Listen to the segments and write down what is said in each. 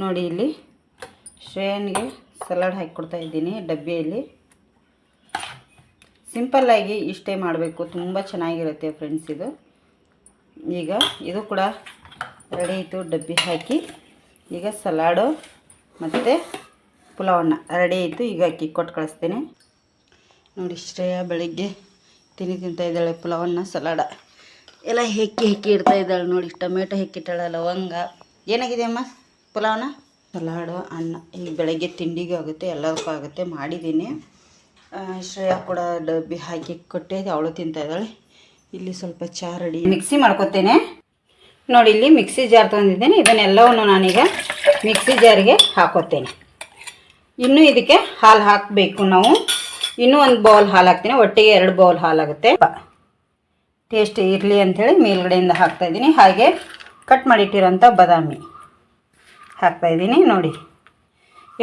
ನೋಡಿ ಇಲ್ಲಿ ಶ್ರೇಯನ್ಗೆ ಸಲಾಡ್ ಹಾಕಿ ಇದ್ದೀನಿ ಡಬ್ಬಿಯಲ್ಲಿ. ಸಿಂಪಲ್ಲಾಗಿ ಇಷ್ಟೇ ಮಾಡಬೇಕು. ತುಂಬ ಚೆನ್ನಾಗಿರುತ್ತೆ ಫ್ರೆಂಡ್ಸ್ ಇದು. ಈಗ ಇದು ಕೂಡ ರೆಡಿ ಆಯಿತು ಡಬ್ಬಿ ಹಾಕಿ. ಈಗ ಸಲಾಡು ಮತ್ತು ಪುಲಾವನ್ನ ರೆಡಿ ಆಯಿತು. ಈಗ ಅಕ್ಕಿ ಕೊಟ್ಟು ಕಳಿಸ್ತೀನಿ. ನೋಡಿ ಶ್ರೇಯ ಬೆಳಿಗ್ಗೆ ತಿನ್ನಿ ತಿಂತಾ ಇದ್ದಾಳೆ ಪುಲಾವನ್ನ, ಸಲಾಡ. ಎಲ್ಲ ಹೆಕ್ಕಿ ಹೆಕ್ಕಿ ಇಡ್ತಾ ಇದ್ದಾಳೆ ನೋಡಿ. ಟೊಮೆಟೊ ಹೆಕ್ಕಿಟ್ಟಾಳೆ ಲವಂಗ. ಏನಾಗಿದೆ ಅಮ್ಮ? ಪುಲಾವನ? ಸಲಾಡು, ಅನ್ನ. ಈಗ ಬೆಳಗ್ಗೆ ತಿಂಡಿಗೂ ಆಗುತ್ತೆ, ಎಲ್ಲದಕ್ಕೂ ಆಗುತ್ತೆ. ಮಾಡಿದ್ದೀನಿ. ಶ್ರೇಯಾ ಕೂಡ ಡಬ್ಬಿ ಹಾಕಿ ಕೊಟ್ಟೆ ಅವಳು ತಿಂತಾ ಇದ್ದಾಳೆ. ಇಲ್ಲಿ ಸ್ವಲ್ಪ ಚಾ ರೆಡಿ. ಮಿಕ್ಸಿ ಮಾಡ್ಕೊತೇನೆ. ನೋಡಿ, ಇಲ್ಲಿ ಮಿಕ್ಸಿ ಜಾರ್ ತಂದಿದ್ದೇನೆ. ಇದನ್ನೆಲ್ಲವನ್ನು ನಾನೀಗ ಮಿಕ್ಸಿ ಜಾರಿಗೆ ಹಾಕೋತೇನೆ. ಇನ್ನೂ ಇದಕ್ಕೆ ಹಾಲು ಹಾಕಬೇಕು ನಾವು. ಇನ್ನೂ ಒಂದು ಬೌಲ್ ಹಾಲು ಹಾಕ್ತೀನಿ. ಒಟ್ಟಿಗೆ ಎರಡು ಬೌಲ್ ಹಾಲಾಗುತ್ತೆ ಟೇಸ್ಟ್ ಇರಲಿ ಅಂಥೇಳಿ ಮೇಲ್ಗಡೆಯಿಂದ ಹಾಕ್ತಾಯಿದ್ದೀನಿ ಹಾಗೆ ಕಟ್ ಮಾಡಿಟ್ಟಿರೋಂಥ ಬಾದಾಮಿ. ಹಾಕ್ತಾಯಿದ್ದೀನಿ ನೋಡಿ.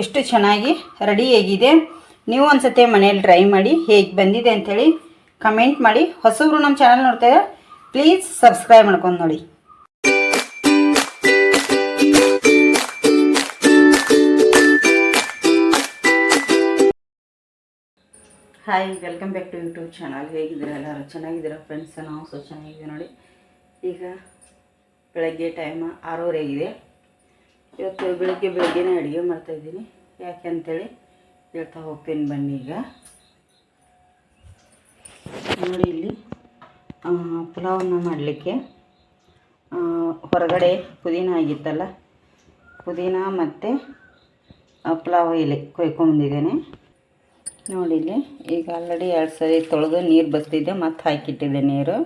ಎಷ್ಟು ಚೆನ್ನಾಗಿ ರೆಡಿಯಾಗಿದೆ ನೀವು ಒಂದ್ಸತಿ ಮನೇಲಿ ಟ್ರೈ ಮಾಡಿ ಹೇಗೆ ಬಂದಿದೆ ಅಂಥೇಳಿ ಕಮೆಂಟ್ ಮಾಡಿ. ಹೊಸಬ್ರು ನಮ್ಮ ಚಾನಲ್ ನೋಡ್ತಾ ಪ್ಲೀಸ್ ಸಬ್ಸ್ಕ್ರೈಬ್ ಮಾಡ್ಕೊಂಡು ನೋಡಿ. Hi welcome back to YouTube channel ಹೇಗಿದ್ದೀರಾ ಎಲ್ಲರೂ? ಚೆನ್ನಾಗಿದ್ದೀರಾ ಫ್ರೆಂಡ್ಸ್ ನಾವು ಸೊ ಚೆನ್ನಾಗಿದ್ದೀವಿ ನೋಡಿ. ಈಗ ಬೆಳಗ್ಗೆ ಟೈಮ್ ಆರೂವರೆ ಆಗಿದೆ. ಇವತ್ತು ಬೆಳಗ್ಗೆ ಬೆಳಗ್ಗೆನೇ ಅಡುಗೆ ಮಾಡ್ತಾಯಿದ್ದೀನಿ ಯಾಕೆ ಅಂತೇಳಿ ಹೇಳ್ತಾ ಹೋಗ್ತೀನಿ ಬನ್ನಿ ಈಗ. ನೋಡಿ ಇಲ್ಲಿ ಪುಲಾವನ್ನು ಮಾಡಲಿಕ್ಕೆ ಹೊರಗಡೆ ಪುದೀನ ಆಗಿತ್ತಲ್ಲ, ಪುದೀನ ಮತ್ತು ಪುಲಾವ್ ಎಲೆ ಕೊಯ್ಕೊಂಬಂದಿದ್ದೇನೆ ನೋಡಿ ಇಲ್ಲಿ, ಈಗ ಆಲ್ರೆಡಿ ಎರಡು ಸರಿ ತೊಳೆದು ನೀರು ಬಸ್ತಿದ್ದೆ ಮತ್ತು ಹಾಕಿಟ್ಟಿದ್ದೆ ನೀರು.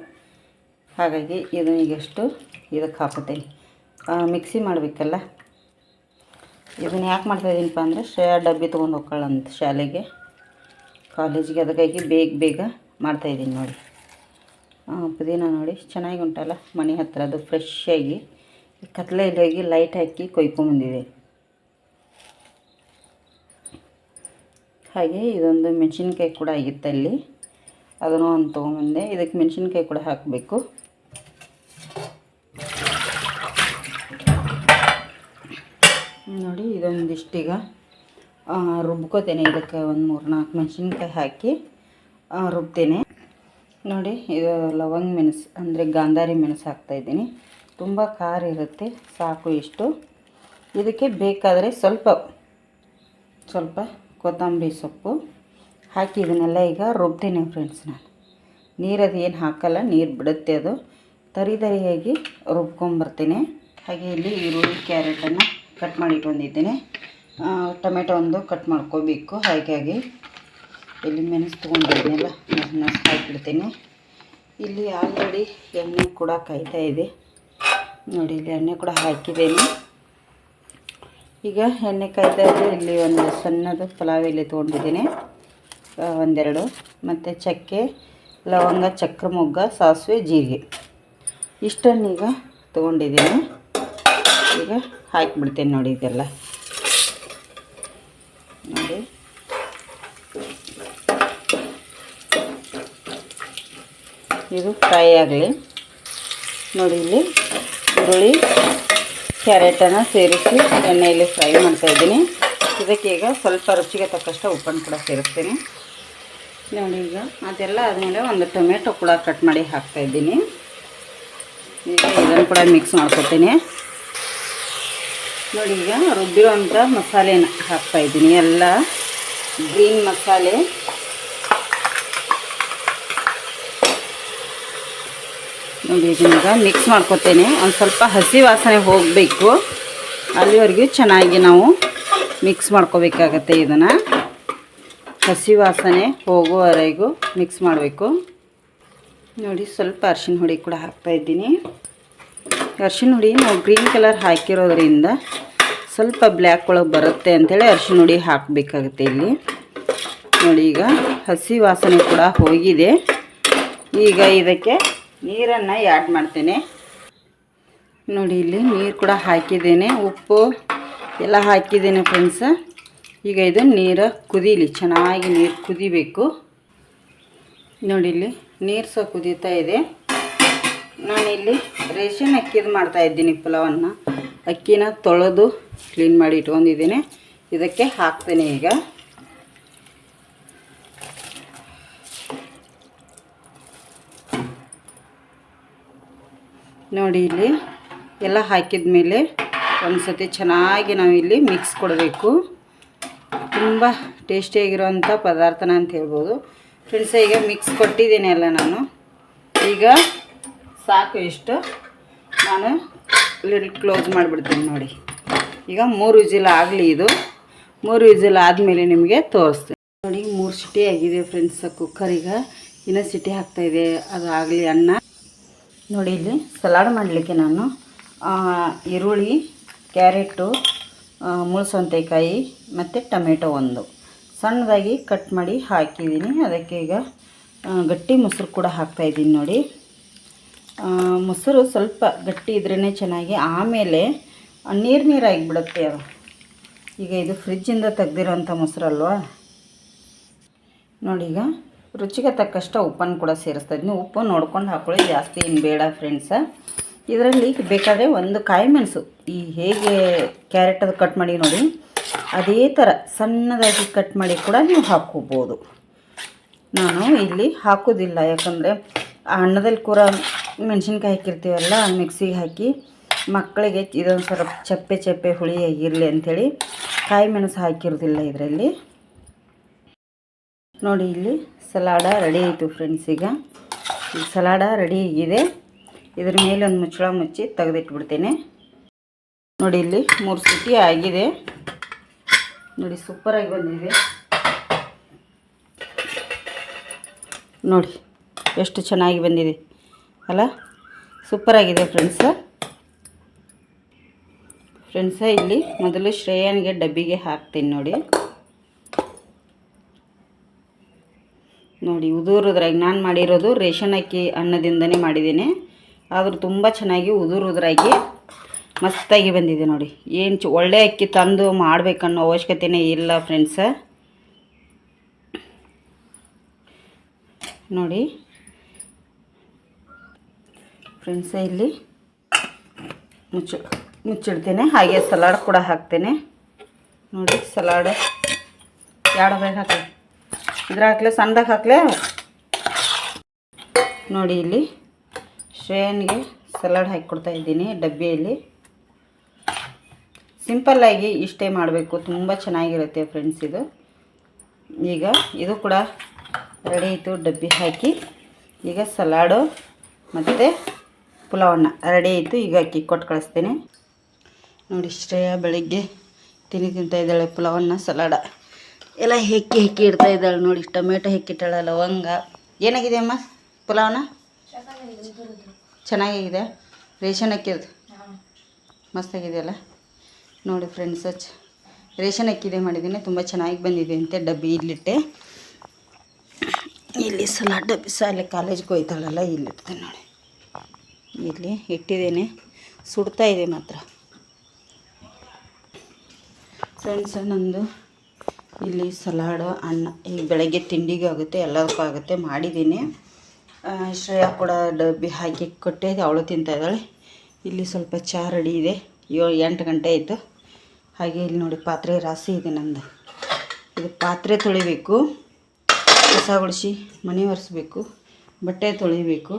ಹಾಗಾಗಿ ಇದನ್ನ ಈಗಷ್ಟು ಇದಕ್ಕೆ ಹಾಕುತ್ತೇನೆ. ಮಿಕ್ಸಿ ಮಾಡಬೇಕಲ್ಲ? ಇದನ್ನು ಯಾಕೆ ಮಾಡ್ತಾಯಿದ್ದೀನಪ್ಪ ಅಂದರೆ ಶ್ರೇಯಾ ಡಬ್ಬಿ ತೊಗೊಂಡು ಹೋಗ್ಕೊಳ್ಳಂತ ಶಾಲೆಗೆ. ಕಾಲೇಜಿಗೆ ಅದಕ್ಕಾಗಿ ಬೇಗ ಬೇಗ ಮಾಡ್ತಾಯಿದ್ದೀನಿ ನೋಡಿ. ಪುದೀನ ನೋಡಿ, ಚೆನ್ನಾಗಿ ಉಂಟಲ್ಲ ಮನೆ ಹತ್ರ, ಅದು ಫ್ರೆಶ್ಶಾಗಿ ಆಗಿ. ಕತ್ಲೆ ಹೋಗಿ ಲೈಟ್ ಹಾಕಿ ಕೊಯ್ಕೊಂಬಂದಿದೆ ಹಾಗೆ ಇದೊಂದು ಮೆಣಸಿನ್ಕಾಯಿ ಕೂಡ ಆಗಿತ್ತಲ್ಲಿ. ಅದನ್ನು ಒಂದು ತೊಗೊಂಬಂದೆ ಇದಕ್ಕೆ ಮೆಣಸಿನ್ಕಾಯಿ ಕೂಡ ಹಾಕಬೇಕು ನೋಡಿ ಇದೊಂದಿಷ್ಟೀಗ ರುಬ್ಕೋತೇನೆ ಇದಕ್ಕೆ ಒಂದು ಮೂರು ನಾಲ್ಕು ಮೆಣಸಿನ್ಕಾಯಿ ಹಾಕಿ ರುಬ್ತೇನೆ. ನೋಡಿ, ಇದು ಲವಂಗ ಮೆಣಸು, ಅಂದರೆ ಗಾಂಧಾರಿ ಮೆಣಸು ಹಾಕ್ತಾಯಿದ್ದೀನಿ ತುಂಬ ಖಾರ ಇರುತ್ತೆ, ಸಾಕು ಇಷ್ಟು. ಇದಕ್ಕೆ ಬೇಕಾದರೆ ಸ್ವಲ್ಪ ಸ್ವಲ್ಪ ಕೊತ್ತಂಬರಿ ಸೊಪ್ಪು ಹಾಕಿ ಇದನ್ನೆಲ್ಲ ಈಗ ರುಬ್ತೀನಿ ಫ್ರೆಂಡ್ಸ್ ನಾನು. ನೀರದು ಏನು ಹಾಕಲ್ಲ, ನೀರು ಬಿಡುತ್ತೆ ಅದು. ತರಿ ತರಿಯಾಗಿ ರುಬ್ಕೊಂಬರ್ತೀನಿ. ಹಾಗೆ ಇಲ್ಲಿ ಈರುಳ್ಳಿ, ಕ್ಯಾರೆಟನ್ನು ಕಟ್ ಮಾಡಿ ಇಟ್ಕೊಂಡಿದ್ದೇನೆ ಟೊಮೆಟೊ ಒಂದು ಕಟ್ ಮಾಡ್ಕೋಬೇಕು. ಹಾಗಾಗಿ ಇಲ್ಲಿ ಮೆಣಸು ತೊಗೊಂಡಿದ್ದೀನಲ್ಲ ಮೆಣಸು ಹಾಕಿಡ್ತೀನಿ ಇಲ್ಲಿ ಆಲ್ರೆಡಿ ಎಣ್ಣೆ ಕೂಡ ಕಾಯ್ತಾ ಇದೆ. ನೋಡಿ, ಇಲ್ಲಿ ಎಣ್ಣೆ ಕೂಡ ಹಾಕಿದ್ದೇನೆ. ಈಗ ಎಣ್ಣೆ ಕಾಯ್ತಾ ಇದೆ. ಇಲ್ಲಿ ಒಂದು ಸಣ್ಣದು ಪಲಾವ್ ಇಲ್ಲಿ ತೊಗೊಂಡಿದ್ದೀನಿ. ಒಂದೆರಡು. ಮತ್ತು ಚಕ್ಕೆ, ಲವಂಗ ಚಕ್ರ ಮೊಗ್ಗ ಸಾಸಿವೆ, ಜೀರಿಗೆ. ಇಷ್ಟನ್ನೀಗ ತೊಗೊಂಡಿದ್ದೀನಿ. ಈಗ ಹಾಕಿಬಿಡ್ತೇನೆ ನೋಡಿ ಇದೆಲ್ಲ. ನೋಡಿ. ಇದು ಫ್ರೈ ಆಗಲಿ. ನೋಡಿ ಇಲ್ಲಿ ಹುರುಳಿ ಕ್ಯಾರೆಟನ್ನು ಸೇರಿಸಿ ಎಣ್ಣೆಯಲ್ಲಿ ಫ್ರೈ ಮಾಡ್ತಾಯಿದ್ದೀನಿ ಇದಕ್ಕೆ ಈಗ ಸ್ವಲ್ಪ ರುಚಿಗೆ ತಕ್ಕಷ್ಟು ಉಪ್ಪನ್ನು ಕೂಡ ಸೇರಿಸ್ತೀನಿ. ನೋಡಿ ಈಗ ಅದೆಲ್ಲ ಆದಮೇಲೆ ಒಂದು ಟೊಮೆಟೊ ಕೂಡ ಕಟ್ ಮಾಡಿ ಹಾಕ್ತಾಯಿದ್ದೀನಿ ಈಗ ಇದನ್ನು ಕೂಡ ಮಿಕ್ಸ್ ಮಾಡ್ಕೊತೀನಿ. ನೋಡಿ, ಈಗ ರುಬ್ಬಿರೋಂಥ ಮಸಾಲೆನ ಹಾಕ್ತಾಯಿದ್ದೀನಿ ಎಲ್ಲ ಗ್ರೀನ್ ಮಸಾಲೆ. ನೋಡಿ ಇದನ್ನೀಗ ಮಿಕ್ಸ್ ಮಾಡ್ಕೊತೇನೆ. ಒಂದು ಸ್ವಲ್ಪ ಹಸಿ ವಾಸನೆ ಹೋಗಬೇಕು. ಅಲ್ಲಿವರೆಗೂ ಚೆನ್ನಾಗಿ ನಾವು ಮಿಕ್ಸ್ ಮಾಡ್ಕೋಬೇಕಾಗತ್ತೆ ಇದನ್ನು. ಹಸಿ ವಾಸನೆ ಹೋಗುವವರೆಗೂ ಮಿಕ್ಸ್ ಮಾಡಬೇಕು. ನೋಡಿ, ಸ್ವಲ್ಪ ಅರ್ಶಿಣ ಹುಡಿ ಕೂಡ ಹಾಕ್ತಾಯಿದ್ದೀನಿ ಅರ್ಶಿನ ಹುಡಿ ನಾವು ಗ್ರೀನ್ ಕಲರ್ ಹಾಕಿರೋದ್ರಿಂದ ಸ್ವಲ್ಪ ಬ್ಲ್ಯಾಕ್ ಒಳಗೆ ಬರುತ್ತೆ ಅಂಥೇಳಿ ಅರ್ಶಿಣ ಹುಡಿ ಹಾಕಬೇಕಾಗುತ್ತೆ ಇಲ್ಲಿ. ನೋಡಿ ಈಗ ಹಸಿ ವಾಸನೆ ಕೂಡ ಹೋಗಿದೆ. ಈಗ ಇದಕ್ಕೆ ನೀರನ್ನು ಆ್ಯಡ್ ಮಾಡ್ತೇನೆ. ನೋಡಿ ಇಲ್ಲಿ ನೀರು ಕೂಡ ಹಾಕಿದ್ದೇನೆ, ಉಪ್ಪು ಎಲ್ಲ ಹಾಕಿದ್ದೇನೆ ಫ್ರೆಂಡ್ಸ ಈಗ ಇದು ನೀರು ಕುದೀಲಿ, ಚೆನ್ನಾಗಿ ನೀರು ಕುದಿಬೇಕು. ನೋಡಿ ಇಲ್ಲಿ ನೀರು ಸಹ ಕುದೀತಾ ಇದೆ. ನಾನಿಲ್ಲಿ ರೇಷನ್ ಅಕ್ಕಿದು ಮಾಡ್ತಾ ಇದ್ದೀನಿ ಪುಲಾವನ್ನು. ಅಕ್ಕಿನ ತೊಳೆದು ಕ್ಲೀನ್ ಮಾಡಿ ಇಟ್ಕೊಂಡಿದ್ದೀನಿ. ಇದಕ್ಕೆ ಹಾಕ್ತೇನೆ ಈಗ. ನೋಡಿ ಇಲ್ಲಿ ಎಲ್ಲ ಹಾಕಿದ ಮೇಲೆ ಒಂದು ಸತಿ ಚೆನ್ನಾಗಿ ನಾವು ಇಲ್ಲಿ ಮಿಕ್ಸ್ ಕೊಡಬೇಕು. ತುಂಬ ಟೇಸ್ಟಿಯಾಗಿರುವಂಥ ಪದಾರ್ಥನ ಅಂತ ಹೇಳ್ಬೋದು. ಫ್ರೆಂಡ್ಸ್ ಈಗ ಮಿಕ್ಸ್ ಕೊಟ್ಟಿದ್ದೀನಿ ಎಲ್ಲ ನಾನು. ಈಗ ಸಾಕು ಇಷ್ಟು. ನಾನು ಲಿಡ್ ಕ್ಲೋಸ್ ಮಾಡಿಬಿಡ್ತೀನಿ ನೋಡಿ. ಈಗ ಮೂರು ವಿಜಿಲ್ ಆಗಲಿ ಇದು. ಮೂರು ವಿಜಿಲ್ ಆದಮೇಲೆ ನಿಮಗೆ ತೋರಿಸ್ತೀನಿ. ನೋಡಿ, ಮೂರು ಸಿಟಿ ಆಗಿದೆ ಫ್ರೆಂಡ್ಸ್ ಕುಕ್ಕರಿಗೆ ಇನ್ನೂ ಸಿಟಿ ಹಾಕ್ತಾಯಿದೆ ಅದು ಆಗಲಿ ಅನ್ನ. ನೋಡಿ, ಇಲ್ಲಿ ಸಲಾಡ್ ಮಾಡಲಿಕ್ಕೆ ನಾನು ಈರುಳ್ಳಿ ಕ್ಯಾರೆಟು ಮುಳ್ಸೌತೆಕಾಯಿ ಮತ್ತು ಟೊಮೆಟೊ ಒಂದು. ಸಣ್ಣದಾಗಿ ಕಟ್ ಮಾಡಿ ಹಾಕಿದ್ದೀನಿ. ಅದಕ್ಕೆ ಈಗ ಗಟ್ಟಿ ಮೊಸರು ಕೂಡ ಹಾಕ್ತಾಯಿದ್ದೀನಿ ನೋಡಿ. ಮೊಸರು ಸ್ವಲ್ಪ ಗಟ್ಟಿ ಇದ್ರೇ ಚೆನ್ನಾಗಿ. ಆಮೇಲೆ ನೀರು ನೀರಾಗಿಬಿಡುತ್ತೆ ಅದು. ಈಗ ಇದು ಫ್ರಿಜ್ಜಿಂದ ತೆಗ್ದಿರೋಂಥ ಮೊಸರಲ್ವಾ? ನೋಡಿ ಈಗ ರುಚಿಗೆ ತಕ್ಕಷ್ಟು ಉಪ್ಪನ್ನು ಕೂಡ ಸೇರಿಸ್ತಾ ಇದ್ದೀನಿ. ಉಪ್ಪು ನೋಡ್ಕೊಂಡು ಹಾಕೊಳ್ಳಿ, ಜಾಸ್ತಿ ಏನು ಬೇಡ ಫ್ರೆಂಡ್ಸ ಇದರಲ್ಲಿ ಬೇಕಾದರೆ ಒಂದು ಕಾಯಿ ಮೆಣಸು. ಈ ಹೇಗೆ ಕ್ಯಾರೆಟ್ ಅದು ಕಟ್ ಮಾಡಿ ನೋಡಿ. ಅದೇ ಥರ ಸಣ್ಣದಾಗಿ ಕಟ್ ಮಾಡಿ ಕೂಡ ನೀವು ಹಾಕ್ಕೋಬೋದು. ನಾನು ಇಲ್ಲಿ ಹಾಕೋದಿಲ್ಲ. ಯಾಕಂದರೆ ಆ ಅನ್ನದಲ್ಲಿ ಕೂಡ ಮೆಣಸಿನ್ಕಾಯಿ ಹಾಕಿರ್ತೀವಲ್ಲ ಮಿಕ್ಸಿಗೆ ಹಾಕಿ ಮಕ್ಕಳಿಗೆ ಇದೊಂದು ಸ್ವಲ್ಪ ಚಪ್ಪೆ ಚಪ್ಪೆ ಹುಳಿಯಾಗಿರಲಿ ಅಂಥೇಳಿ ಕಾಯಿ ಮೆಣಸು ಹಾಕಿರೋದಿಲ್ಲ ಇದರಲ್ಲಿ. ನೋಡಿ ಇಲ್ಲಿ ಸಲಾಡ ರೆಡಿ ಆಯಿತು ಫ್ರೆಂಡ್ಸ್ ಈಗ. ಸಲಾಡ ರೆಡಿ ಆಗಿದೆ. ಇದ್ರ ಮೇಲೆ ಒಂದು ಮುಚ್ಚಳ ಮುಚ್ಚಿ ತೆಗೆದಿಟ್ಬಿಡ್ತೇನೆ. ನೋಡಿ ಇಲ್ಲಿ ಮೂರು ಸಿಟಿ ಆಗಿದೆ. ನೋಡಿ ಸೂಪರಾಗಿ ಬಂದಿದೆ. ನೋಡಿ ಎಷ್ಟು ಚೆನ್ನಾಗಿ ಬಂದಿದೆ. ಅಲ್ಲ? ಸೂಪರಾಗಿದೆ ಫ್ರೆಂಡ್ಸ. ಫ್ರೆಂಡ್ಸ, ಇಲ್ಲಿ ಮೊದಲು ಶ್ರೇಯನ್ಗೆ ಡಬ್ಬಿಗೆ ಹಾಕ್ತೀನಿ ನೋಡಿ. ನೋಡಿ, ಉದುರುದ್ರಾಗಿ ನಾನು ಮಾಡಿರೋದು ರೇಷನ್ ಅಕ್ಕಿ ಅನ್ನದಿಂದನೇ ಮಾಡಿದ್ದೀನಿ. ಆದರೂ ತುಂಬ ಚೆನ್ನಾಗಿ ಉದುರುದ್ರಾಗಿ ಮಸ್ತಾಗಿ ಬಂದಿದೆ ನೋಡಿ. ಏನು ಚ ಒಳ್ಳೆ ಅಕ್ಕಿ ತಂದು ಮಾಡಬೇಕನ್ನೋ ಅವಶ್ಯಕತೆನೇ ಇಲ್ಲ ಫ್ರೆಂಡ್ಸ. ನೋಡಿ. ಫ್ರೆಂಡ್ಸ, ಇಲ್ಲಿ ಮುಚ್ಚ ಮುಚ್ಚಿಡ್ತೇನೆ. ಹಾಗೆ ಸಲಾಡ್ ಕೂಡ ಹಾಕ್ತೇನೆ. ನೋಡಿ, ಸಲಾಡ್. ಎರಡು ಬೇಗ ಹಾಕಲಿ? ಇದ್ರ ಹಾಕ್ಲೆ, ಸಣ್ಣದಾಗ ಹಾಕ್ಲೆ? ನೋಡಿ ಇಲ್ಲಿ, ಶ್ರೇಯನ್ಗೆ ಸಲಾಡ್ ಹಾಕಿ ಇದ್ದೀನಿ ಡಬ್ಬಿಯಲ್ಲಿ. ಸಿಂಪಲ್ಲಾಗಿ ಇಷ್ಟೇ ಮಾಡಬೇಕು. ತುಂಬ ಚೆನ್ನಾಗಿರುತ್ತೆ ಫ್ರೆಂಡ್ಸ್ ಇದು. ಈಗ ಇದು ಕೂಡ ರೆಡಿ ಆಯಿತು, ಡಬ್ಬಿ ಹಾಕಿ. ಈಗ ಸಲಾಡು ಮತ್ತು ಪುಲಾವನ್ನ ರೆಡಿ ಆಯಿತು. ಈಗ ಅಕ್ಕಿ ಕೊಟ್ಟು ಕಳಿಸ್ತೇನೆ. ನೋಡಿ, ಶ್ರೇಯಾ ಬೆಳಿಗ್ಗೆ ತಿನ್ನಿ ತಿಂತಾಯಿದ್ದಾಳೆ ಪುಲಾವನ್ನ ಸಲಾಡ. ಎಲ್ಲ ಹೆಕ್ಕಿ ಹೆಕ್ಕಿ ಇಡ್ತಾ ಇದ್ದಾಳೆ ನೋಡಿ, ಟೊಮೆಟೊ ಹೆಕ್ಕಿಟ್ಟಾಳೆ ಲವಂಗ. ಏನಾಗಿದೆ ಅಮ್ಮ, ಪುಲಾವನ? ಚೆನ್ನಾಗಿದೆ? ರೇಷನ್ ಅಕ್ಕಿದು ಮಸ್ತಾಗಿದೆಯಲ್ಲ ನೋಡಿ ಫ್ರೆಂಡ್ಸ್ ರೇಷನ್ ಅಕ್ಕಿದೆ ಮಾಡಿದ್ದೀನಿ ತುಂಬ ಚೆನ್ನಾಗಿ ಬಂದಿದೆ ಅಂತೆ, ಡಬ್ಬಿ ಇಲ್ಲಿಟ್ಟೆ. ಇಲ್ಲಿ ಸಲಾಡ್ ಡಬ್ಬಿ ಅಲ್ಲಿ ಕಾಲೇಜ್ಗೆ ಹೋಯ್ತಾಳಲ್ಲ, ಇಲ್ಲಿಡ್ತೇನೆ ನೋಡಿ. ಇಲ್ಲಿ ಇಟ್ಟಿದ್ದೇನೆ. ಸುಡ್ತಾ ಇದೆ ಮಾತ್ರ. ಫ್ರೆಂಡ್ಸ್ ನಂದು ಇಲ್ಲಿ ಸಲಾಡು, ಅನ್ನ ಈಗ ಬೆಳಗ್ಗೆ ತಿಂಡಿಗೆ ಆಗುತ್ತೆ, ಎಲ್ಲದಕ್ಕೂ ಆಗುತ್ತೆ, ಮಾಡಿದ್ದೀನಿ. ಶ್ರೇಯಾ ಕೂಡ ಡಬ್ಬಿ ಹಾಕಿ ಕೊಟ್ಟೆ ಅವಳು ತಿಂತಾ ಇದ್ದಾಳೆ. ಇಲ್ಲಿ ಸ್ವಲ್ಪ ಚಹಾ ರೆಡಿ ಇದೆ. ಏಳು, ಎಂಟು ಗಂಟೆ ಆಯಿತು. ಹಾಗೆ ಇಲ್ಲಿ ನೋಡಿ, ಪಾತ್ರೆ ರಾಸಿ ಇದೆ ನಂದು. ಇದು ಪಾತ್ರೆ ತೊಳಿಬೇಕು. ಕಸ ಗುಡಿಸಿ ಮನೆ ಒರೆಸ್ಬೇಕು. ಬಟ್ಟೆ ತೊಳಿಬೇಕು.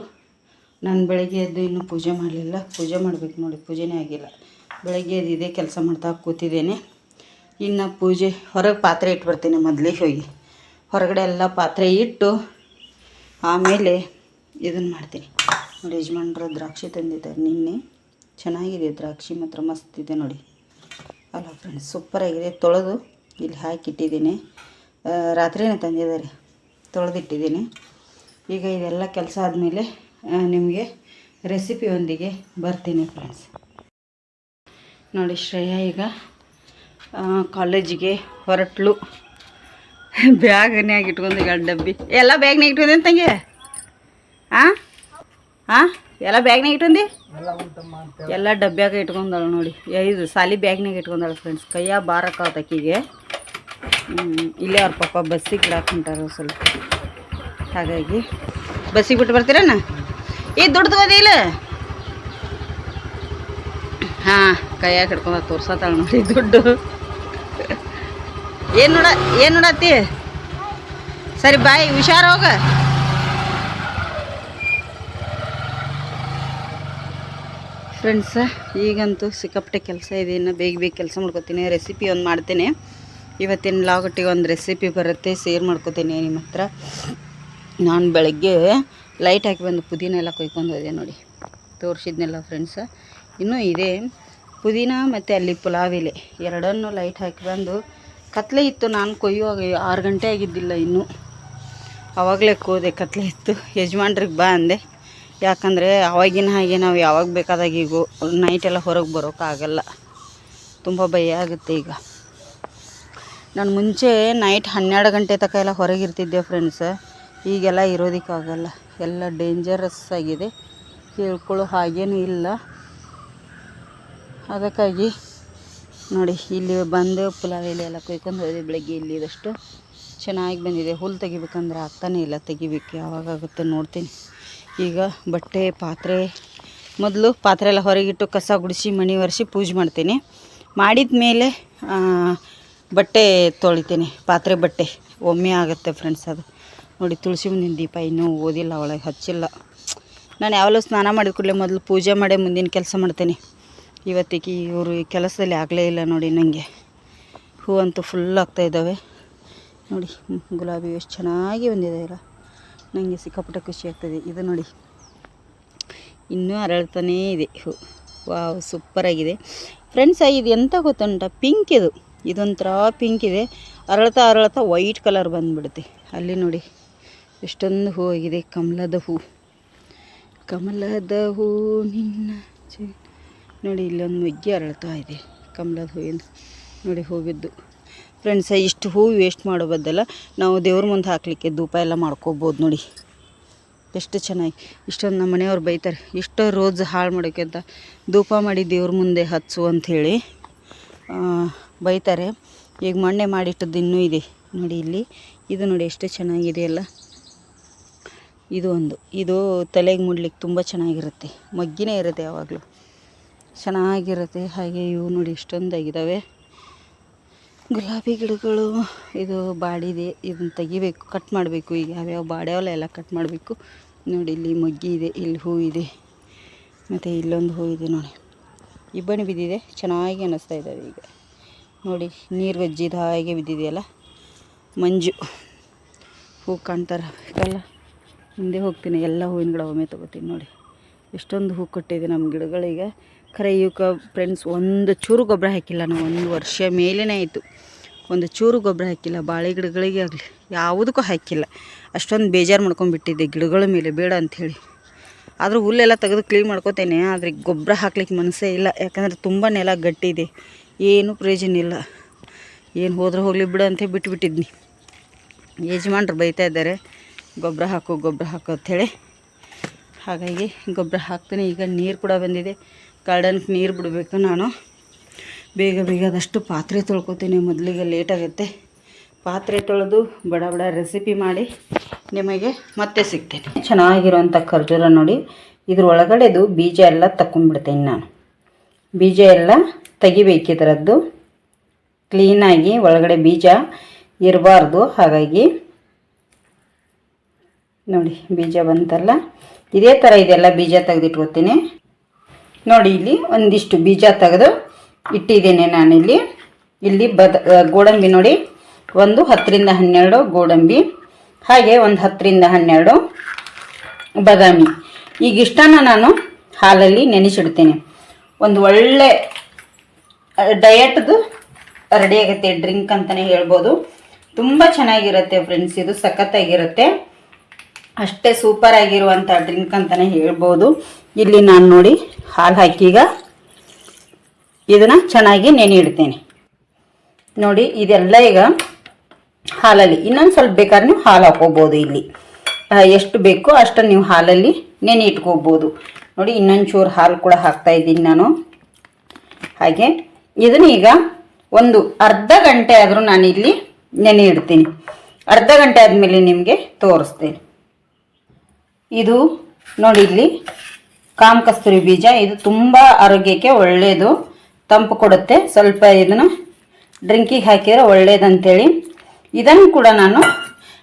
ನಾನು ಬೆಳಗ್ಗೆ ಎದ್ದು ಇನ್ನೂ ಪೂಜೆ ಮಾಡಲಿಲ್ಲ. ಪೂಜೆ ಮಾಡಬೇಕು ನೋಡಿ, ಪೂಜೆನೇ ಆಗಿಲ್ಲ. ಬೆಳಗ್ಗೆ ಎದ್ದು ಇದೇ ಕೆಲಸ ಮಾಡ್ತಾ ಕೂತಿದ್ದೇನೆ. ಇನ್ನು ಪೂಜೆ ಹೊರಗೆ ಪಾತ್ರೆ ಇಟ್ಬಿಡ್ತೀನಿ ಮೊದಲಿಗೆ ಹೋಗಿ. ಹೊರಗಡೆ ಎಲ್ಲ ಪಾತ್ರೆ ಇಟ್ಟು ಆಮೇಲೆ ಇದನ್ನು ಮಾಡ್ತೀನಿ. ನೋಡಿ ಯಜಮಾನ್ರು ದ್ರಾಕ್ಷಿ ತಂದಿದ್ದಾರೆ ನಿನ್ನೆ. ಚೆನ್ನಾಗಿದೆ ದ್ರಾಕ್ಷಿ ಮಾತ್ರ ಮಸ್ತ್ ಇದೆ ನೋಡಿ. ಅಲ್ಲ ಫ್ರೆಂಡ್ಸ್ ಸೂಪರಾಗಿದೆ ತೊಳೆದು ಇಲ್ಲಿ ಹಾಕಿಟ್ಟಿದ್ದೀನಿ. ರಾತ್ರಿನೇ ತಂದಿದ್ದಾರೆ. ತೊಳೆದಿಟ್ಟಿದ್ದೀನಿ. ಈಗ ಇದೆಲ್ಲ ಕೆಲಸ ಆದಮೇಲೆ ನಿಮಗೆ ರೆಸಿಪಿಯೊಂದಿಗೆ ಬರ್ತೀನಿ ಫ್ರೆಂಡ್ಸ್ ನೋಡಿ ಶ್ರೇಯಾ ಈಗ ಕಾಲೇಜಿಗೆ ಹೊರಟ್ಲು. ಬ್ಯಾಗ್ನ್ಯಾಗ ಇಟ್ಕೊಂಡು ಎರಡು ಡಬ್ಬಿ. ಎಲ್ಲ ಬ್ಯಾಗ್ನಾಗ ಇಟ್ಕೊಂಡೆ ತಂಗಿ? ಹಾಂ ಹಾಂ ಎಲ್ಲ ಬ್ಯಾಗ್ನಾಗ ಇಟ್ಕೊಂಡಿ? ಎಲ್ಲ ಡಬ್ಬ್ಯಾಗ ಇಟ್ಕೊಂಡಾಳ ನೋಡಿ. ಇದು ಸಾಲಿ ಬ್ಯಾಗ್ನಾಗ ಇಟ್ಕೊಂಡಾಳ ಫ್ರೆಂಡ್ಸ್ ಕೈಯ ಆಕಿಗೆ. ಇಲ್ಲೇ ಅವ್ರ ಪಾಪ ಬಸ್ಸಿಗೆ ಇಡಾಕ್ ಹೊಂಟಾರ ಸ್ವಲ್ಪ. ಹಾಗಾಗಿ ಬಸ್ಸಿಗೆ ಬಿಟ್ಟು ಬರ್ತೀರಣ್ಣ ಈ ದುಡ್ಡು ಇಲ್ಲ? ಹಾಂ, ಕೈಯಾಗ ಹಿಡ್ಕೊಂಡ ತೋರ್ಸತ್ತಾಳ ನೋಡಿ ದುಡ್ಡು. ಏನು ನೋಡ, ಏನು ನೋಡತ್ತಿ ಸರಿ, ಬಾಯ್, ಹುಷಾರು ಹೋಗ. ಫ್ರೆಂಡ್ಸ ಈಗಂತೂ ಸಿಕ್ಕಾಪಟ್ಟೆ ಕೆಲಸ ಇದೆ. ಇನ್ನು ಬೇಗ ಬೇಗ ಕೆಲಸ ಮಾಡ್ಕೋತೀನಿ. ರೆಸಿಪಿ ಒಂದು ಮಾಡ್ತೇನೆ. ಇವತ್ತಿನ ಲಾಗಟ್ಟಿಗೆ ಒಂದು ರೆಸಿಪಿ ಬರುತ್ತೆ. ಶೇರ್ ಮಾಡ್ಕೊತೀನಿ ನಿಮ್ಮ ಹತ್ರ. ನಾನು ಬೆಳಗ್ಗೆ ಲೈಟ್ ಹಾಕಿ ಬಂದು ಪುದೀನ ಎಲ್ಲ ಕೊಯ್ಕೊಂಡು ಹೋದೆ ನೋಡಿ. ತೋರಿಸಿದ್ನೆಲ್ಲ ಫ್ರೆಂಡ್ಸ ಇನ್ನೂ ಇದೆ. ಪುದೀನ ಮತ್ತು ಅಲ್ಲಿ ಪುಲಾವ್ ಎಲೆ ಎರಡನ್ನೂ ಲೈಟ್ ಹಾಕಿ ಬಂದು ಕತ್ಲೆ ಇತ್ತು, ನಾನು ಕೊಯ್ಯುವಾಗ ಆರು ಗಂಟೆ ಆಗಿದ್ದಿಲ್ಲ ಇನ್ನೂ. ಆವಾಗಲೇ ಕೋದೆ ಕತ್ಲೆ ಇತ್ತು. ಯಜಮಾನ್ರಿಗೆ ಬಾ ಅಂದೆ. ಯಾಕಂದರೆ ಅವಾಗಿನ ಹಾಗೆ ನಾವು ಯಾವಾಗ ಬೇಕಾದಾಗ ಈಗ ನೈಟೆಲ್ಲ ಹೊರಗೆ ಬರೋಕ್ಕಾಗಲ್ಲ ತುಂಬ ಭಯ ಆಗುತ್ತೆ ಈಗ. ನಾನು ಮುಂಚೆ ನೈಟ್ ಹನ್ನೆರಡು ಗಂಟೆ ತನಕ ಎಲ್ಲ ಹೊರಗಿರ್ತಿದ್ದೆ ಫ್ರೆಂಡ್ಸ್ ಈಗೆಲ್ಲ ಇರೋದಕ್ಕಾಗಲ್ಲ ಎಲ್ಲ ಡೇಂಜರಸ್ ಆಗಿದೆ. ಕೇಳ್ಕೊಳ್ಳೋ ಹಾಗೇನೂ ಇಲ್ಲ. ಅದಕ್ಕಾಗಿ ನೋಡಿ, ಇಲ್ಲಿ ಬಂದು ಪುಲಾವ್ ಎಲೆ ಎಲ್ಲ ಕೊಯ್ಕೊಂಡು ಹೋದೆ ಬೆಳಗ್ಗೆ ಇಲ್ಲಿದಷ್ಟು ಚೆನ್ನಾಗಿ ಬಂದಿದೆ. ಹುಲ್ಲು ತೆಗಿಬೇಕಂದ್ರೆ ಆಗ್ತಾನೇ ಇಲ್ಲ ತೆಗಿಬೇಕು. ಯಾವಾಗ ಆಗುತ್ತೆ ನೋಡ್ತೀನಿ. ಈಗ ಬಟ್ಟೆ, ಪಾತ್ರೆ, ಮೊದಲು ಪಾತ್ರೆ ಎಲ್ಲ ಹೊರಗಿಟ್ಟು ಕಸ ಗುಡಿಸಿ ಮಣಿ ಒರೆಸಿ ಪೂಜೆ ಮಾಡ್ತೀನಿ. ಮಾಡಿದ ಮೇಲೆ ಬಟ್ಟೆ ತೊಳಿತೀನಿ. ಪಾತ್ರೆ ಬಟ್ಟೆ. ಒಮ್ಮೆ ಆಗುತ್ತೆ ಫ್ರೆಂಡ್ಸ್ ಅದು. ನೋಡಿ, ತುಳಸಿ ಮುಂದಿನ ದೀಪ ಇನ್ನೂ ಓದಿಲ್ಲ, ಒಳಗೆ ಹಚ್ಚಿಲ್ಲ. ನಾನು ಯಾವಾಗಲೂ ಸ್ನಾನ ಮಾಡಿದ ಕೂಡಲೇ ಮೊದಲು ಪೂಜೆ ಮಾಡೇ ಮುಂದಿನ ಕೆಲಸ ಮಾಡ್ತೇನೆ. ಇವತ್ತಿಗೆ ಇವರು ಕೆಲಸದಲ್ಲಿ ಆಗಲೇ ಇಲ್ಲ ನೋಡಿ ನನಗೆ. ಹೂ ಅಂತೂ ಫುಲ್ ಆಗ್ತಾಯಿದ್ದಾವೆ ನೋಡಿ, ಗುಲಾಬಿ ಎಷ್ಟು ಚೆನ್ನಾಗಿ ಬಂದಿದೆ ಇಲ್ಲ ನನಗೆ ಸಿಕ್ಕಾಪಟ್ಟೆ ಖುಷಿ ಆಗ್ತದೆ. ಇದು ನೋಡಿ. ಇನ್ನೂ ಅರಳ್ತಾನೇ ಇದೆ ಹೂ. ವಾವ್ ಸೂಪರಾಗಿದೆ ಫ್ರೆಂಡ್ಸ್ ಇದು ಎಂತ ಗೊತ್ತುಂಟ? ಪಿಂಕ್ ಇದು. ಇದೊಂಥರ ಪಿಂಕ್ ಇದೆ. ಅರಳ್ತಾ ಅರಳ್ತಾ ವೈಟ್ ಕಲರ್ ಬಂದುಬಿಡುತ್ತೆ. ಅಲ್ಲಿ ನೋಡಿ, ಎಷ್ಟೊಂದು ಹೂ ಆಗಿದೆ. ಕಮಲದ ಹೂ. ಕಮಲದ ಹೂ ನಿನ್ನ ನೋಡಿ, ಇಲ್ಲೊಂದು ನುಗ್ಗಿ ಅರಳ್ತಾ ಇದೆ. ಕಮಲದ ಹೂವಿನ ನೋಡಿ ಹೂವಿದ್ದು. ಫ್ರೆಂಡ್ಸ ಇಷ್ಟು ಹೂವು ವೇಸ್ಟ್ ಮಾಡೋ ಬದಲ ನಾವು ದೇವ್ರ ಮುಂದೆ ಹಾಕಲಿಕ್ಕೆ ಧೂಪ ಎಲ್ಲ ಮಾಡ್ಕೋಬೋದು ನೋಡಿ. ಎಷ್ಟು ಚೆನ್ನಾಗಿ. ಇಷ್ಟೊಂದು ನಮ್ಮ ಮನೆಯವ್ರು ಬೈತಾರೆ, ಇಷ್ಟೋ ರೋಜ್ ಹಾಳು ಮಾಡೋಕ್ಕಿಂತ ಧೂಪ ಮಾಡಿ ದೇವ್ರ ಮುಂದೆ ಹಚ್ಚು ಅಂಥೇಳಿ ಬೈತಾರೆ. ಈಗ ಮೊನ್ನೆ ಮಾಡಿಟ್ಟದ್ದು ಇನ್ನೂ ಇದೆ. ನೋಡಿ ಇಲ್ಲಿ, ಇದು ನೋಡಿ ಎಷ್ಟು ಚೆನ್ನಾಗಿದೆ ಅಲ್ಲ. ಇದು ಒಂದು. ಇದು ತಲೆಗೆ ಮುಡ್ಲಿಕ್ಕೆ ತುಂಬ ಚೆನ್ನಾಗಿರುತ್ತೆ. ಮಗ್ಗಿನೇ ಇರುತ್ತೆ ಯಾವಾಗಲೂ. ಚೆನ್ನಾಗಿರುತ್ತೆ. ಹಾಗೆ ಇವು ನೋಡಿ ಇಷ್ಟೊಂದಾಗಿದ್ದಾವೆ. ಗುಲಾಬಿ ಗಿಡಗಳು, ಇದು ಬಾಡಿದೆ. ಇದನ್ನು ತೆಗಿಬೇಕು, ಕಟ್ ಮಾಡಬೇಕು ಈಗ. ಯಾವ್ಯಾವ ಬಾಡ್ಯಾವಲ್ಲ ಎಲ್ಲ ಕಟ್ ಮಾಡಬೇಕು. ನೋಡಿ, ಇಲ್ಲಿ ಮೊಗ್ಗಿ ಇದೆ, ಇಲ್ಲಿ ಹೂ ಇದೆ. ಮತ್ತು ಇಲ್ಲೊಂದು ಹೂ ಇದೆ ನೋಡಿ. ಇಬ್ಬನಿ ಬಿದ್ದಿದೆ, ಚೆನ್ನಾಗಿ ಅನ್ನಿಸ್ತಾ ಇದ್ದಾವೆ ಈಗ. ನೋಡಿ, ನೀರು ಗಜ್ಜಿದ ಹಾಗೆ ಬಿದ್ದಿದೆಯಲ್ಲ? ಮಂಜು. ಹೂ ಕಾಣ್ತಾರ. ಎಲ್ಲ ಹಿಂದೆ ಹೋಗ್ತೀನಿ. ಎಲ್ಲ ಹೂವಿನ ಗಿಡ ಒಮ್ಮೆ ತೊಗೋತೀನಿ ನೋಡಿ. ಎಷ್ಟೊಂದು ಹೂ ಕೊಟ್ಟಿದೆ ನಮ್ಮ ಗಿಡಗಳಿಗೆ ಖರೆ ಇವಕ್ಕೆ ಫ್ರೆಂಡ್ಸ್ ಒಂದು ಚೂರು ಗೊಬ್ಬರ ಹಾಕಿಲ್ಲ ನಾವು, ಒಂದು ವರ್ಷ ಮೇಲೇ ಆಯಿತು. ಒಂದು ಚೂರು ಗೊಬ್ಬರ ಹಾಕಿಲ್ಲ, ಬಾಳೆ ಗಿಡಗಳಿಗೆ ಆಗಲಿ, ಯಾವುದಕ್ಕೂ ಹಾಕಿಲ್ಲ. ಅಷ್ಟೊಂದು ಬೇಜಾರು ಮಾಡ್ಕೊಂಡ್ಬಿಟ್ಟಿದ್ದೆ ಗಿಡಗಳ ಮೇಲೆ ಬೇಡ ಅಂಥೇಳಿ. ಆದರೂ ಹುಲ್ಲೆಲ್ಲ ತೆಗೆದು ಕ್ಲೀನ್ ಮಾಡ್ಕೋತೇನೆ, ಆದರೆ ಗೊಬ್ಬರ ಹಾಕ್ಲಿಕ್ಕೆ ಮನಸ್ಸೇ ಇಲ್ಲ. ಯಾಕಂದರೆ ತುಂಬ ನೆಲ ಗಟ್ಟಿದೆ ಏನು ಪ್ರಯೋಜನ ಇಲ್ಲ. ಏನು ಹೋದ್ರೆ ಹೋಗಲಿ ಬಿಡು ಅಂತ ಬಿಟ್ಬಿಟ್ಟಿದ್ನಿ ಯಜಮಾನ್ರು ಬೈತಾ ಇದ್ದಾರೆ, ಗೊಬ್ಬರ ಹಾಕು ಗೊಬ್ಬರ ಹಾಕು ಅಂಥೇಳಿ. ಹಾಗಾಗಿ ಗೊಬ್ಬರ ಹಾಕ್ತೇನೆ, ಈಗ ನೀರು ಕೂಡ ಬಂದಿದೆ. ಗಾರ್ಡನ್ಗೆ ನೀರು ಬಿಡಬೇಕು ನಾನು. ಬೇಗ ಬೇಗ ಅದಷ್ಟು ಪಾತ್ರೆ ತೊಳ್ಕೊತೀನಿ. ಮೊದಲಿಗೆ ಲೇಟಾಗುತ್ತೆ ಪಾತ್ರೆ ತೊಳೆದು ಬಡ ಬಡ ರೆಸಿಪಿ ಮಾಡಿ ನಿಮಗೆ ಮತ್ತೆ ಸಿಗ್ತೇನೆ. ಚೆನ್ನಾಗಿರೋಂಥ ಖರ್ಜೂರ ನೋಡಿ. ಇದ್ರ ಒಳಗಡೆದು ಬೀಜ ಎಲ್ಲ ತಕ್ಕೊಂಡ್ಬಿಡ್ತೀನಿ ನಾನು. ಬೀಜ ಎಲ್ಲ ತೆಗಿಬೇಕು ಇದರದ್ದು. ಕ್ಲೀನಾಗಿ ಒಳಗಡೆ ಬೀಜ ಇರಬಾರ್ದು. ಹಾಗಾಗಿ ನೋಡಿ, ಬೀಜ ಬಂತಲ್ಲ. ಇದೇ ಥರ ಇದೆಲ್ಲ ಬೀಜ ತೆಗೆದಿಟ್ಕೋತೀನಿ. ನೋಡಿ ಇಲ್ಲಿ ಒಂದಿಷ್ಟು ಬೀಜ ತೆಗೆದು ಇಟ್ಟಿದ್ದೇನೆ ನಾನಿಲ್ಲಿ. ಇಲ್ಲಿ ಬದ ಗೋಡಂಬಿ ನೋಡಿ. ಒಂದು ಹತ್ತರಿಂದ ಹನ್ನೆರಡು ಗೋಡಂಬಿ, ಹಾಗೆ ಒಂದು ಹತ್ತರಿಂದ ಹನ್ನೆರಡು ಬಾದಾಮಿ. ಈಗ ಇಷ್ಟನ ನಾನು ಹಾಲಲ್ಲಿ ನೆನೆಸಿಡ್ತೇನೆ. ಒಂದು ಒಳ್ಳೆ ಡಯಟ್ದು ರೆಡಿ ಆಗುತ್ತೆ ಡ್ರಿಂಕ್ ಅಂತಲೇ ಹೇಳ್ಬೋದು. ತುಂಬ ಚೆನ್ನಾಗಿರುತ್ತೆ ಫ್ರೆಂಡ್ಸ್ ಇದು ಸಖತ್ತಾಗಿರುತ್ತೆ. ಅಷ್ಟೇ ಸೂಪರ್ ಆಗಿರುವಂಥ ಡ್ರಿಂಕ್ ಅಂತಲೇ ಹೇಳ್ಬೋದು. ಇಲ್ಲಿ ನಾನು ನೋಡಿ ಹಾಲು ಹಾಕಿ ಈಗ ಇದನ್ನು ಚೆನ್ನಾಗಿ ನೆನೆ ಇಡ್ತೇನೆ. ನೋಡಿ, ಇದೆಲ್ಲ ಈಗ ಹಾಲಲ್ಲಿ. ಇನ್ನೊಂದು ಸ್ವಲ್ಪ ಬೇಕಾದ್ರೆ ನೀವು ಹಾಲು ಹಾಕೋಬೋದು ಇಲ್ಲಿ. ಎಷ್ಟು ಬೇಕೋ ಅಷ್ಟು ನೀವು ಹಾಲಲ್ಲಿ ನೆನೆ ಇಟ್ಕೋಬೋದು. ನೋಡಿ ಇನ್ನೊಂದು ಚೂರು ಹಾಲು ಕೂಡ ಹಾಕ್ತಾ ಇದ್ದೀನಿ ನಾನು. ಹಾಗೆ ಇದನ್ನ ಈಗ ಒಂದು ಅರ್ಧ ಗಂಟೆ ಆದರೂ ನಾನು ಇಲ್ಲಿ ನೆನೆ ಇಡ್ತೀನಿ. ಅರ್ಧ ಗಂಟೆ ಆದಮೇಲೆ ನಿಮಗೆ ತೋರಿಸ್ತೇನೆ. ಇದು ನೋಡಿ ಇಲ್ಲಿ ಕಾಮ್ ಕಸ್ತೂರಿ ಬೀಜ, ಇದು ತುಂಬ ಆರೋಗ್ಯಕ್ಕೆ ಒಳ್ಳೆಯದು ತಂಪು ಕೊಡುತ್ತೆ. ಸ್ವಲ್ಪ ಇದನ್ನು ಡ್ರಿಂಕಿಗೆ ಹಾಕಿದರೆ ಒಳ್ಳೇದಂತೇಳಿ. ಇದನ್ನು ಕೂಡ ನಾನು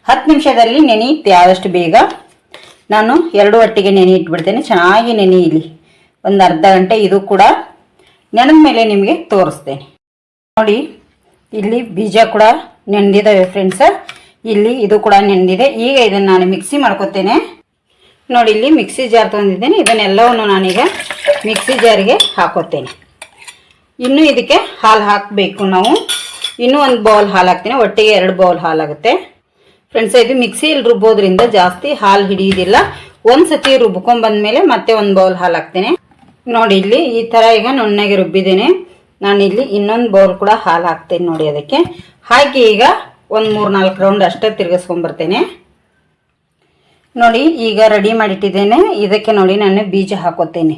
ಹತ್ತು ನಿಮಿಷದಲ್ಲಿ ನೆನೆಯುತ್ತೆ ಆದಷ್ಟು ಬೇಗ ನಾನು ಎರಡು ಒಟ್ಟಿಗೆ ನೆನೆ ಇಟ್ಬಿಡ್ತೇನೆ. ಚೆನ್ನಾಗಿ ನೆನೆಯಲಿ ಒಂದು ಅರ್ಧ ಗಂಟೆ ಇದು ಕೂಡ ನೆನೆದ ಮೇಲೆ ನಿಮಗೆ ತೋರಿಸ್ತೇನೆ. ನೋಡಿ, ಇಲ್ಲಿ ಬೀಜ ಕೂಡ ನೆನೆದಿದ್ದಾವೆ ಫ್ರೆಂಡ್ಸ ಇಲ್ಲಿ ಇದು ಕೂಡ ನೆನೆದಿದೆ ಈಗ ಇದನ್ನು ನಾನು ಮಿಕ್ಸಿ ಮಾಡ್ಕೊತೇನೆ. ನೋಡಿ, ಇಲ್ಲಿ ಮಿಕ್ಸಿ ಜಾರ್ ತಂದಿದ್ದೇನೆ. ಇದನ್ನೆಲ್ಲವನ್ನು ನಾನೀಗ ಮಿಕ್ಸಿ ಜಾರಿಗೆ ಹಾಕೋತೇನೆ ಇನ್ನು ಇದಕ್ಕೆ ಹಾಲು ಹಾಕಬೇಕು ನಾವು. ಇನ್ನೂ ಒಂದು ಬೌಲ್ ಹಾಲು ಹಾಕ್ತೀನಿ. ಒಟ್ಟಿಗೆ ಎರಡು ಬೌಲ್ ಹಾಲಾಗುತ್ತೆ ಫ್ರೆಂಡ್ಸ್, ಇದು ಮಿಕ್ಸಿಯಲ್ಲಿ ರುಬ್ಬೋದ್ರಿಂದ ಜಾಸ್ತಿ ಹಾಲು ಹಿಡಿಯೋದಿಲ್ಲ ಒಂದು ಸತಿ ರುಬ್ಕೊಂಡ್ಬಂದ್ಮೇಲೆ ಮತ್ತೆ ಒಂದು ಬೌಲ್ ಹಾಲು ಹಾಕ್ತೇನೆ. ನೋಡಿ, ಇಲ್ಲಿ ಈ ಥರ ಈಗ ನುಣ್ಣಗೆ ರುಬ್ಬಿದ್ದೇನೆ. ನಾನು ಇಲ್ಲಿ ಇನ್ನೊಂದು ಬೌಲ್ ಕೂಡ ಹಾಲು ಹಾಕ್ತೇನೆ ನೋಡಿ ಅದಕ್ಕೆ. ಹಾಕಿ ಈಗ ಒಂದು ಮೂರು ನಾಲ್ಕು ರೌಂಡ್ ಅಷ್ಟೇ ತಿರ್ಗಿಸ್ಕೊಂಬರ್ತೇನೆ ನೋಡಿ, ಈಗ ರೆಡಿ ಮಾಡಿಟ್ಟಿದ್ದೇನೆ. ಇದಕ್ಕೆ ನೋಡಿ ನಾನು ಬೀಜ ಹಾಕೋತೇನೆ.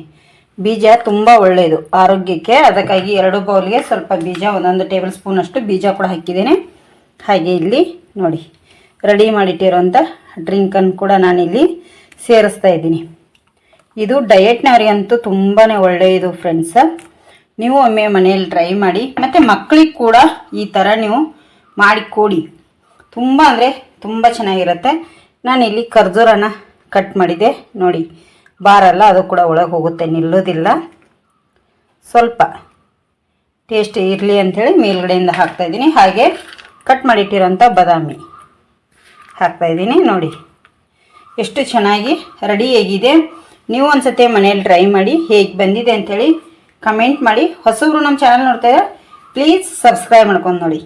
ಬೀಜ ತುಂಬ ಒಳ್ಳೆಯದು, ಆರೋಗ್ಯಕ್ಕೆ. ಅದಕ್ಕಾಗಿ ಎರಡು ಬೌಲ್ಗೆ ಸ್ವಲ್ಪ ಬೀಜ, ಒಂದೊಂದು ಟೇಬಲ್ ಸ್ಪೂನಷ್ಟು ಬೀಜ ಕೂಡ ಹಾಕಿದ್ದೇನೆ. ಹಾಗೆ ಇಲ್ಲಿ ನೋಡಿ ರೆಡಿ ಮಾಡಿಟ್ಟಿರೋಂಥ ಡ್ರಿಂಕನ್ನು ಕೂಡ ನಾನಿಲ್ಲಿ ಸೇರಿಸ್ತಾ ಇದ್ದೀನಿ. ಇದು ಡಯೆಟ್ನವರಿಗಂತೂ ತುಂಬಾ ಒಳ್ಳೆಯದು ಫ್ರೆಂಡ್ಸ ನೀವು ಒಮ್ಮೆ ಮನೆಯಲ್ಲಿ ಟ್ರೈ ಮಾಡಿ, ಮತ್ತು ಮಕ್ಕಳಿಗೆ ಕೂಡ ಈ ಥರ ನೀವು ಮಾಡಿ ಕೊಡಿ ತುಂಬ ಅಂದರೆ ತುಂಬ ಚೆನ್ನಾಗಿರುತ್ತೆ. ನಾನಿಲ್ಲಿ ಖರ್ಜೂರನ ಕಟ್ ಮಾಡಿದೆ. ನೋಡಿ, ಬಾರಲ್ಲ ಅದು ಕೂಡ ಒಳಗೆ ಹೋಗುತ್ತೆ, ನಿಲ್ಲೋದಿಲ್ಲ. ಸ್ವಲ್ಪ ಟೇಸ್ಟ್ ಇರಲಿ ಅಂಥೇಳಿ ಮೇಲ್ಗಡೆಯಿಂದ ಹಾಕ್ತಾಯಿದ್ದೀನಿ ಹಾಗೆ ಕಟ್ ಮಾಡಿಟ್ಟಿರೋಂಥ ಬಾದಾಮಿ ಹಾಕ್ತಾಯಿದ್ದೀನಿ ನೋಡಿ, ಎಷ್ಟು ಚೆನ್ನಾಗಿ ರೆಡಿಯಾಗಿದೆ ನೀವು ಒಂದ್ಸತಿ ಮನೆಯಲ್ಲಿ ಟ್ರೈ ಮಾಡಿ ಹೇಗೆ ಬಂದಿದೆ ಅಂಥೇಳಿ ಕಮೆಂಟ್ ಮಾಡಿ. ಹೊಸಬ್ರು ನಮ್ಮ ಚಾನಲ್ ನೋಡ್ತಾ ಪ್ಲೀಸ್ ಸಬ್ಸ್ಕ್ರೈಬ್ ಮಾಡ್ಕೊಂಡು ನೋಡಿ.